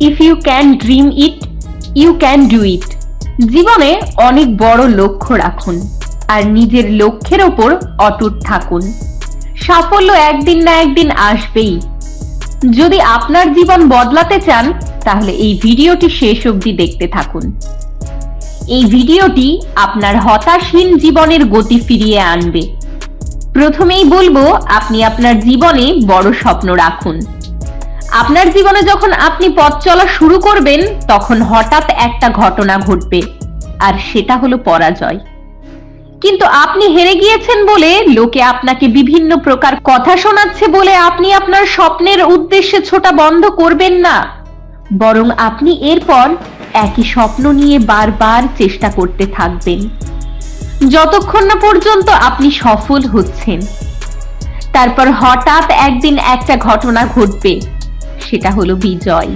If you can dream it you can do it জীবনে অনেক বড় লক্ষ্য রাখুন আর নিজের লক্ষ্যের ওপর অটুট থাকুন। সাফল্য একদিন না একদিন আসবেই। যদি আপনার জীবন বদলাতে চান, তাহলে এই ভিডিওটি শেষ অবধি দেখতে থাকুন। এই ভিডিওটি আপনার হতাশহীন জীবনের গতি ফিরিয়ে আনবে। প্রথমেই বলব, আপনি আপনার জীবনে বড় স্বপ্ন রাখুন। আপনার জীবনে যখন আপনি পথ চলা শুরু করবেন, তখন হঠাৎ একটা ঘটনা ঘটবে, আর সেটা হলো পরাজয়। কিন্তু আপনি হেরে গিয়েছেন বলে লোকে আপনাকে বিভিন্ন প্রকার কথা শোনাচ্ছে বলে আপনি আপনার স্বপ্নের উদ্দেশ্যে ছোটা বন্ধ করবেন না। বরং আপনি এরপর একই স্বপ্ন নিয়ে বারবার চেষ্টা করতে থাকবেন। যতক্ষণ না পর্যন্ত আপনি সফল হচ্ছেন, তারপর হঠাৎ একদিন একটা ঘটনা ঘটবে। সেটা হলো বিজয়।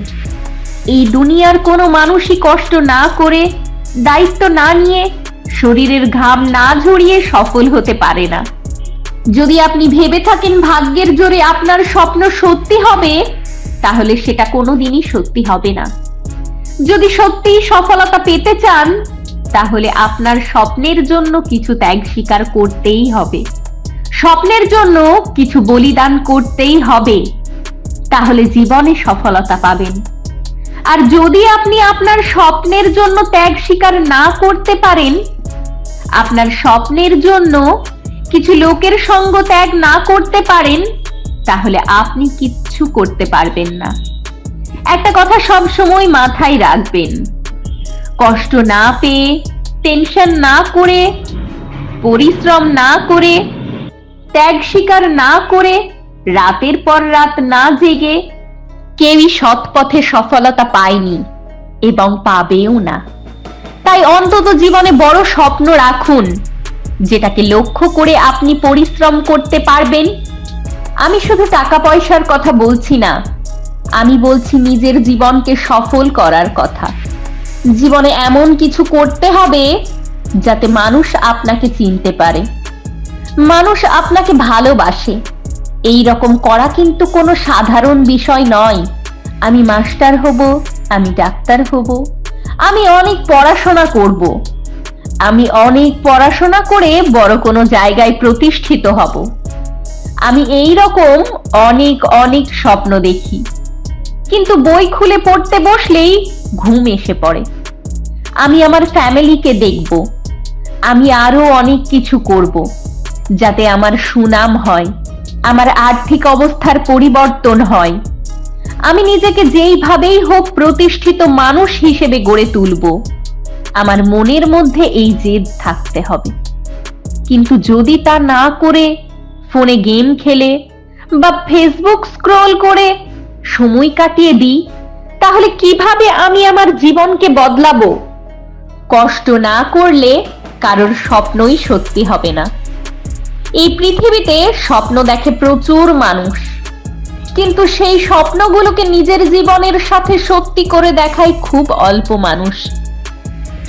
এই দুনিয়ার কোনো মানুষই কষ্ট না করে, দায়িত্ব না নিয়ে শরীরের ঘাম না ঝরিয়ে সফল হতে পারে না। যদি আপনি ভেবে থাকেন ভাগ্যের জোরে আপনার স্বপ্ন সত্যি হবে, তাহলে সেটা কোনোদিনই সত্যি হবে না। যদি সত্যিই সফলতা পেতে চান, তাহলে আপনার স্বপ্নের জন্য কিছু ত্যাগ স্বীকার করতেই হবে। স্বপ্নের জন্য কিছু বলিদান করতেই হবে। তাহলে জীবনে সফলতা পাবেন। আর যদি আপনি আপনার স্বপ্নের জন্য ত্যাগ স্বীকার না করতে পারেন, আপনার স্বপ্নের জন্য কিছু লোকের সঙ্গ ত্যাগ না করতে পারেন, তাহলে আপনি কিচ্ছু করতে পারবেন না। একটা কথা সব সময় মাথায় রাখবেন। কষ্ট না পেয়ে, টেনশন না করে, পরিশ্রম না করে, ত্যাগ স্বীকার না করে রাতের পর রাত না জেগে কেউই সৎ পথে সফলতা পায়নি এবং পাবেও না। তাই অন্তত জীবনে বড় স্বপ্ন রাখুন, যেটাকে লক্ষ্য করে আপনি পরিশ্রম করতে পারবেন। আমি শুধু টাকা পয়সার কথা বলছি না, আমি বলছি নিজের জীবনকে সফল করার কথা। জীবনে এমন কিছু করতে হবে, যাতে মানুষ আপনাকে চিনতে পারে। মানুষ আপনাকে ভালোবাসে এই রকম করা কিন্তু কোনো সাধারণ বিষয় নয়। আমি মাস্টার হব, আমি ডাক্তার হব, আমি অনেক পড়াশোনা করব। আমি অনেক পড়াশোনা করে বড় কোনো জায়গায় প্রতিষ্ঠিত হব। আমি এই রকম অনেক অনেক স্বপ্ন দেখি। কিন্তু বই খুলে পড়তে বসলেই ঘুম এসে পড়ে। আমি আমার ফ্যামিলিকে দেখব। আমি আরও অনেক কিছু করব, যাতে আমার সুনাম হয়। আমার আর্থিক অবস্থার পরিবর্তন হয়। আমি নিজেকে যেইভাবেই হোক প্রতিষ্ঠিত মানুষ হিসেবে গড়ে তুলব। আমার মনের মধ্যে এই জেদ থাকতে হবে। কিন্তু যদি তা না করে, ফোনে গেম খেলে বা ফেসবুক স্ক্রল করে সময় কাটিয়ে দিই, তাহলে কীভাবে আমি আমার জীবনকে বদলাবো? কষ্ট না করলে কারোর স্বপ্নই সত্যি হবে না। এই পৃথিবীতে স্বপ্ন দেখে প্রচুর মানুষ। কিন্তু সেই স্বপ্নগুলোকে নিজের জীবনের সাথে সত্যি করে দেখায় খুব অল্প মানুষ।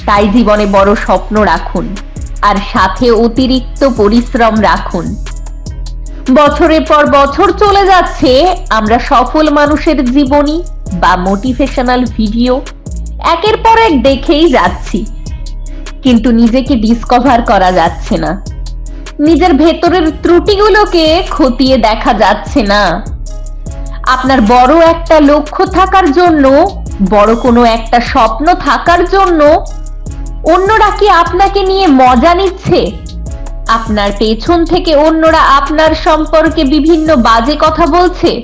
তাই জীবনে বড় স্বপ্ন রাখুন, আর সাথে অতিরিক্ত পরিশ্রম রাখুন। বছরের পর বছর চলে যাচ্ছে, আমরা সফল মানুষের জীবনী বা মোটিভেশনাল ভিডিও একের পর এক দেখেই যাচ্ছি। কিন্তু নিজেকে ডিসকভার করা যাচ্ছে না। নিজের ভেতরের ত্রুটিগুলোকে খতিয়ে দেখা যাচ্ছে না। আপনার বড় একটা লক্ষ্য থাকার জন্য, বড় কোনো একটা স্বপ্ন থাকার জন্য অন্যরা কি আপনাকে নিয়ে মজা নিচ্ছে? আপনার পেছন থেকে অন্যরা আপনার সম্পর্কে বিভিন্ন বাজে কথা বলছে।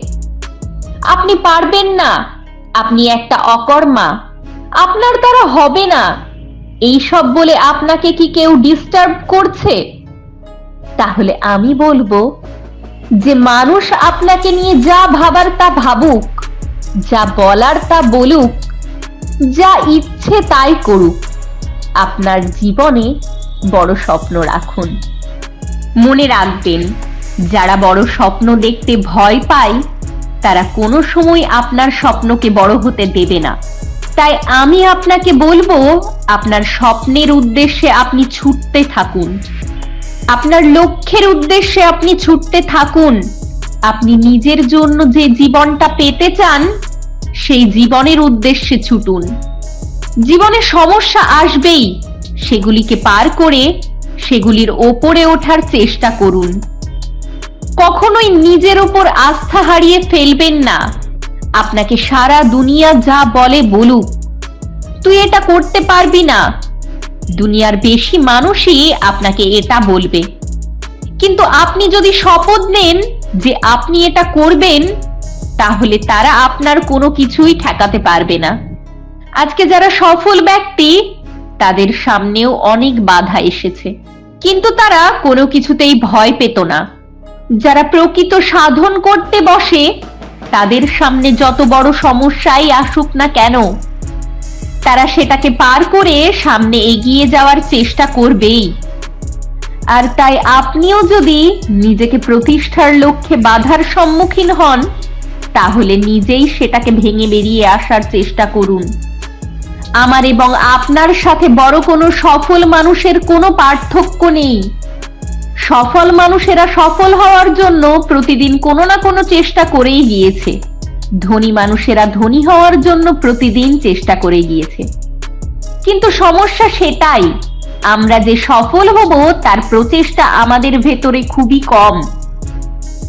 আপনি পারবেন না। আপনি একটা অকর্মা। আপনার দ্বারা হবে না। এই সব বলে আপনাকে কি কেউ ডিস্টার্ব করছে? তাহলে আমি বলব যে মানুষ আপনাকে নিয়ে যা ভাবার তা ভাবুক, যা বলার তা বলুক, যা ইচ্ছে তাই করুক, আপনার জীবনে বড় স্বপ্ন রাখুন। মনে রাখবেন, যারা বড় স্বপ্ন দেখতে ভয় পায়, তারা কোনো সময় আপনার স্বপ্নকে বড় হতে দেবে না। তাই আমি আপনাকে বলব, আপনার স্বপ্নের উদ্দেশ্যে আপনি ছুটতে থাকুন। আপনার লক্ষ্যের উদ্দেশ্যে আপনি ছুটতে থাকুন। আপনি নিজের জন্য যে জীবনটা পেতে চান, সেই জীবনের উদ্দেশ্যে ছুটুন। জীবনে সমস্যা আসবেই, সেগুলিকে পার করে সেগুলির ওপরে ওঠার চেষ্টা করুন। কখনোই নিজের ওপর আস্থা হারিয়ে ফেলবেন না। আপনাকে সারা দুনিয়া যা বলে বলুক। তুই এটা করতে পারবি না। দুনিয়ার বেশি মানুষই আপনাকে এটা বলবে। কিন্তু আপনি যদি শপথ নেন যে আপনি এটা করবেন, তাহলে তারা আপনার কোনো কিছুই ঠেকাতে পারবে না। আজকে যারা সফল ব্যক্তি, তাদের সামনেও অনেক বাধা এসেছে। কিন্তু তারা কোনো কিছুতেই ভয় পেত না। যারা প্রকৃত সাধন করতে বসে, তাদের সামনে যত বড় সমস্যাই আসুক না কেন তারা সেটাকে পার করে সামনে এগিয়ে যাওয়ার চেষ্টা করবেই। আর তাই আপনিও যদি নিজেকে প্রতিষ্ঠার লক্ষ্যে বাধার সম্মুখীন হন, তাহলে নিজেই সেটাকে ভেঙে বেরিয়ে আসার চেষ্টা করুন। আমার এবং আপনার সাথে বড় কোনো সফল মানুষের কোনো পার্থক্য নেই। সফল মানুষেরা সফল হওয়ার জন্য প্রতিদিন কোনো না কোনো চেষ্টা করেই গিয়েছে। ধনী মানুষেরা ধনী হওয়ার জন্য প্রতিদিন চেষ্টা করে গিয়েছে। কিন্তু সমস্যা সেটাই, আমরা যে সফল হব তার প্রচেষ্টা আমাদের ভেতরে খুবই কম।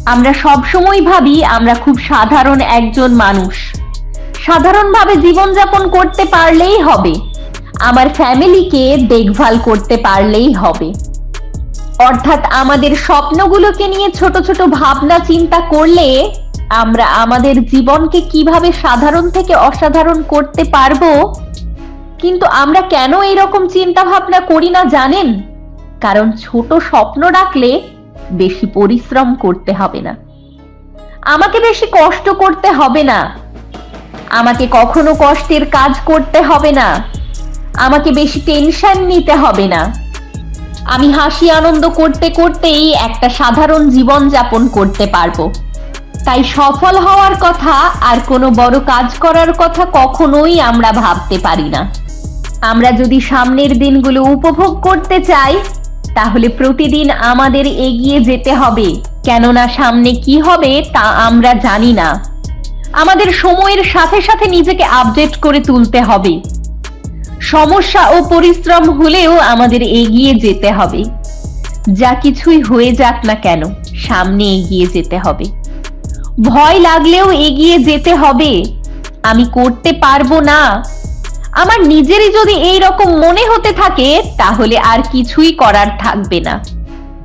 আমরা সব সময় ভাবি আমরা খুব সাধারণ একজন মানুষ। সাধারণভাবে জীবনযাপন করতে পারলেই হবে। আমার ফ্যামিলিকে দেখভাল করতে পারলেই হবে। অর্থাৎ আমাদের স্বপ্নগুলোকে নিয়ে ছোট ছোট ভাবনা চিন্তা করলে আমরা আমাদের জীবনকে কীভাবে সাধারণ থেকে অসাধারণ করতে পারব? কিন্তু আমরা কেন এইরকম চিন্তা ভাবনা করি না জানেন? কারণ ছোট স্বপ্ন রাখলে বেশি পরিশ্রম করতে হবে না। আমাকে বেশি কষ্ট করতে হবে না। আমাকে কখনো কষ্টের কাজ করতে হবে না। আমাকে বেশি টেনশন নিতে হবে না। আমি হাসি আনন্দ করতে করতেই একটা সাধারণ জীবন যাপন করতে পারব। তাই সফল হওয়ার কথা আর কোনো বড় কাজ করার কথা কখনোই আমরা ভাবতে পারি না। আমরা যদি সামনের দিনগুলো উপভোগ করতে চাই, তাহলে প্রতিদিন আমাদের এগিয়ে যেতে হবে, কেননা সামনে কি হবে তা আমরা জানি না। আমাদের সময়ের সাথে সাথে নিজেকে আপডেট করে তুলতে হবে। সমস্যা ও পরিশ্রম হলেও আমাদের এগিয়ে যেতে হবে। যা কিছুই হয়ে যাক না কেন, সামনে এগিয়ে যেতে হবে। ভয় লাগলেও এগিয়ে যেতে হবে। আমি করতে পারব না। আমার নিজেরই যদি এই রকম মনে হতে থাকে, তাহলে আর কিছুই করার থাকবে না।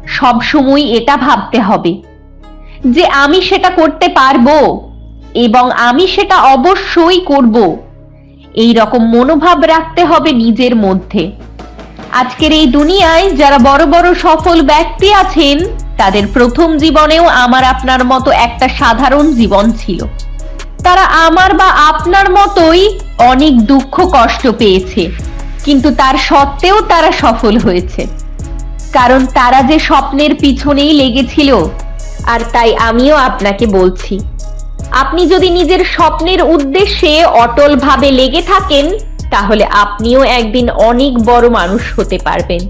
সব সময় এটা ভাবতে হবে যে আমি সেটা করতে পারব এবং আমি সেটা অবশ্যই করব। এই রকম মনোভাব রাখতে হবে নিজের মধ্যে। আজকের এই দুনিয়ায় যারা বড় বড় সফল ব্যক্তি আছেন তাদের প্রথম জীবনেও আমার আপনার মতো একটা সাধারণ জীবন ছিল। তারা আমার বা আপনার মতোই অনেক দুঃখ কষ্ট পেয়েছে, কিন্তু তার সত্ত্বেও তারা সফল হয়েছে। কারণ তারা যে স্বপ্নের পিছনেই লেগেছিল, আর তাই আমিও আপনাকে বলছি, আপনি যদি নিজের স্বপ্নের উদ্দেশ্যে অটলভাবে লেগে থাকেন, তাহলে আপনিও একদিন অনেক বড় মানুষ হতে পারবেন।